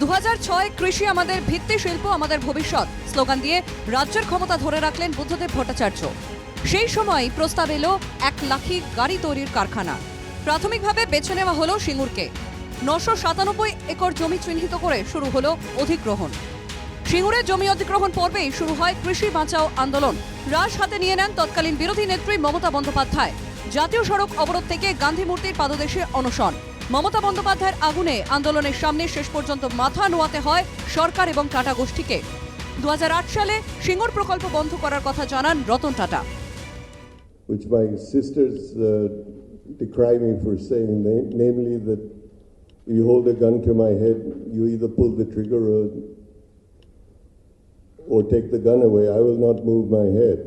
দু হাজার ছয় কৃষি আমাদের ভিত্তি শিল্প, আমাদের ভবিষ্যৎ। স্লোগান দিয়ে রাজ্যের ক্ষমতা ধরে রাখলেন বুদ্ধদেব ভট্টাচার্য। সেই সময় প্রস্তাব এলো এক লাখি গাড়ি তৈরির কারখানা। প্রাথমিকভাবে বেছে নেওয়া হলো সিঙ্গুরকে। নশো সাতানব্বই একর জমি চিহ্নিত করে শুরু হলো অধিগ্রহণ। সিঙ্গুরের জমি অধিগ্রহণ পর্বেই শুরু হয় কৃষি বাঁচাও আন্দোলন। রাশ হাতে নিয়ে নেন তৎকালীন বিরোধী নেত্রী মমতা বন্দ্যোপাধ্যায়। জাতীয় সড়ক অবরোধ থেকে গান্ধী মূর্তির পাদদেশে অনশন। মমতা বন্দ্যোপাধ্যায়ের আগুনে আন্দোলনের সামনে শেষ পর্যন্ত মাথা নোয়াতে হয় সরকার এবং টাটা গোষ্ঠীকে দুহাজার আট সালে সিঙ্গুর প্রকল্প বন্ধ করার কথা জানান Ratan Tata which my sisters uh, decry me for saying, namely that you hold a gun to my head, you either pull the trigger or, or take the gun away. I will not move my head.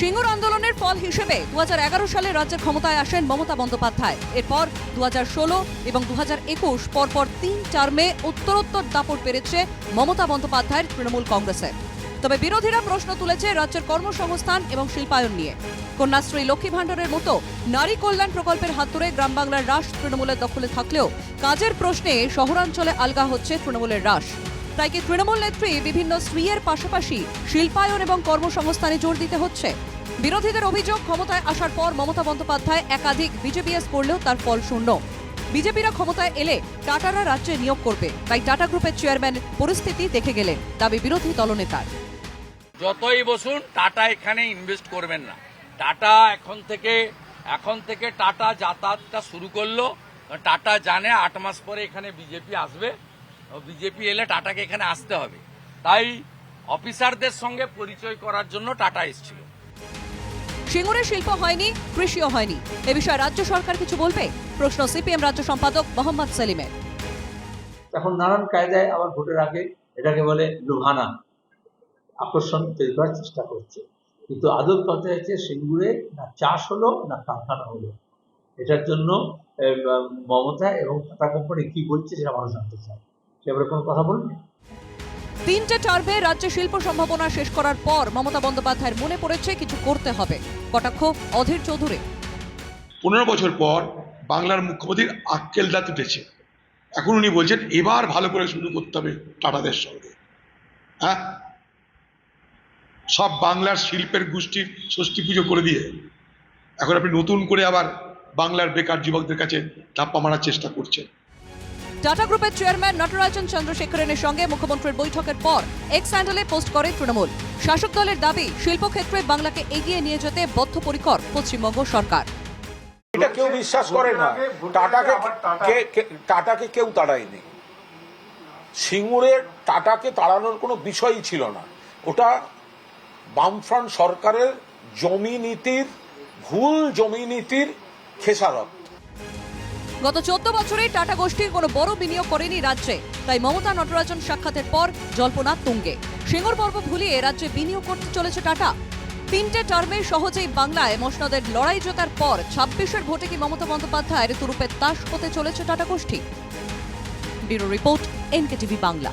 Singur আন্দোলনের ফল হিসেবে দু হাজার এগারো সালে রাজ্যের ক্ষমতায় আসেন মমতা বন্দ্যোপাধ্যায়। এরপর দু হাজার ষোলো এবং দুহাজার একুশ পরপর তিন টার্মে উত্তরোত্তর দাপট বেড়েছে মমতা বন্দ্যোপাধ্যায়ের তৃণমূল কংগ্রেসের তবে বিরোধীরা প্রশ্ন তুলেছে রাজ্যের কর্মসংস্থান এবং শিল্পায়ন নিয়ে। কন্যাশ্রী লক্ষ্মী ভাণ্ডারের মতো নারী কল্যাণ প্রকল্পের হাত ধরে গ্রাম বাংলার রাশ তৃণমূলের দখলে থাকলেও কাজের প্রশ্নে শহরাঞ্চলে আলগা হচ্ছে তৃণমূলের রাশ। তাই কি তৃণমূল নেত্রী বিভিন্ন স্ত্রীয়ের পাশাপাশি শিল্পায়ন এবং কর্মসংস্থানে জোর দিতে হচ্ছে? বিরোধীদের অভিযোগ ক্ষমতায় আসার পর মমতা বন্দ্যোপাধ্যায় একাধিক বিজেপিএস করলেও তার ফল শূন্য। বিজেপিরা ক্ষমতায় এলে টাটারা রাজ্যে নিয়োগ করবে। তাই টাটা গ্রুপের চেয়ারম্যান পরিস্থিতি দেখে গেলেন দাবি বিরোধী দলনেতার। যতই বসুন, টাটা এখানে ইনভেস্ট করবেন না। টাটা এখন থেকে এখন থেকে টাটা যাতায়াতটা শুরু করল। টাটা জানে আট মাস পরে এখানে বিজেপি আসবে। বিজেপি এলে টাটাকে এখানে আসতে হবে। তাই অফিসারদের সঙ্গে পরিচয় করার জন্য টাটা এসেছিল। সিঙ্গুরে শিল্প হয়নি কৃষিও হয়নি। এ বিষয়ে রাজ্য সরকার কিছু বলবে? প্রশ্ন সিপিএম রাজ্য সম্পাদক মোহাম্মদ সেলিমের। এখন নানান কায়দায় আবার ভোটের আগে এটাকে বলে লুভানা আকর্ষণ তৈরি করার চেষ্টা করছে। কিন্তু আদর কথা হচ্ছে সিঙ্গুরে না চাষ হলো না কারখানা হলো। এটার জন্য মমতা এবং টাটা কোম্পানি কি বলছে সেটা মানুষ জানতে চায়। সে ব্যাপারে কোনো কথা বলুন। তিনটে টার্মে রাজ্যে শিল্প সম্ভাবনা শেষ করার পর মমতা বন্দ্যোপাধ্যায়ের মনে পড়েছে কিছু করতে হবে। কটাক্ষ অধীর চৌধুরী। পনেরো বছর পর বাংলার মুখ্যমন্ত্রীর আক্কেল দাঁত উঠেছে। এখন উনি বলছেন এবার ভালো করে শুরু করতে হবে টাটাদের সঙ্গে। হ্যাঁ? সব বাংলার শিল্পের গোষ্ঠীর ষষ্ঠী পুজো করে দিয়ে এখন আপনি নতুন করে আবার বাংলার বেকার যুবকদের কাছে ধাপ্পা মারার চেষ্টা করছেন। টাটা গ্রুপের চেয়ারম্যান নটরাজন চন্দ্রশেখরের সঙ্গে মুখ্যমন্ত্রীর বৈঠকের পর এক্স হ্যান্ডেলে পোস্ট করে তৃণমূল। শাসক দলের দাবি শিল্পক্ষেত্রে বাংলাকে এগিয়ে নিয়ে যেতে বদ্ধপরিকর পশ্চিমবঙ্গ সরকার। এটা কেউ বিশ্বাস করে না। টাটাকে টাটাকে কেউ তাড়ায়নি। সিঙ্গুরের টাটাকে তাড়ানোর কোনো বিষয়ই ছিল না। ওটা বামফ্রন্ট সরকারের জমি নীতির ভুল জমি নীতির খেসারত। গত চোদ্দ বছরে টাটা গোষ্ঠীর কোনো বড় বিনিয়োগ করেনি রাজ্যে। তাই মমতা নটরাজন সাক্ষাতের পর জল্পনা তুঙ্গে। সিঙ্গুর পর্ব ভুলিয়ে রাজ্যে বিনিয়োগ করতে চলেছে টাটা। তিনটে টার্মে সহজেই বাংলায় মসনদের লড়াই জেতার পর ছাব্বিশের ভোটে কি মমতা বন্দ্যোপাধ্যায়ের তুরুপের তাস হতে চলেছে টাটা গোষ্ঠী? Bureau report, NKTV Bangla.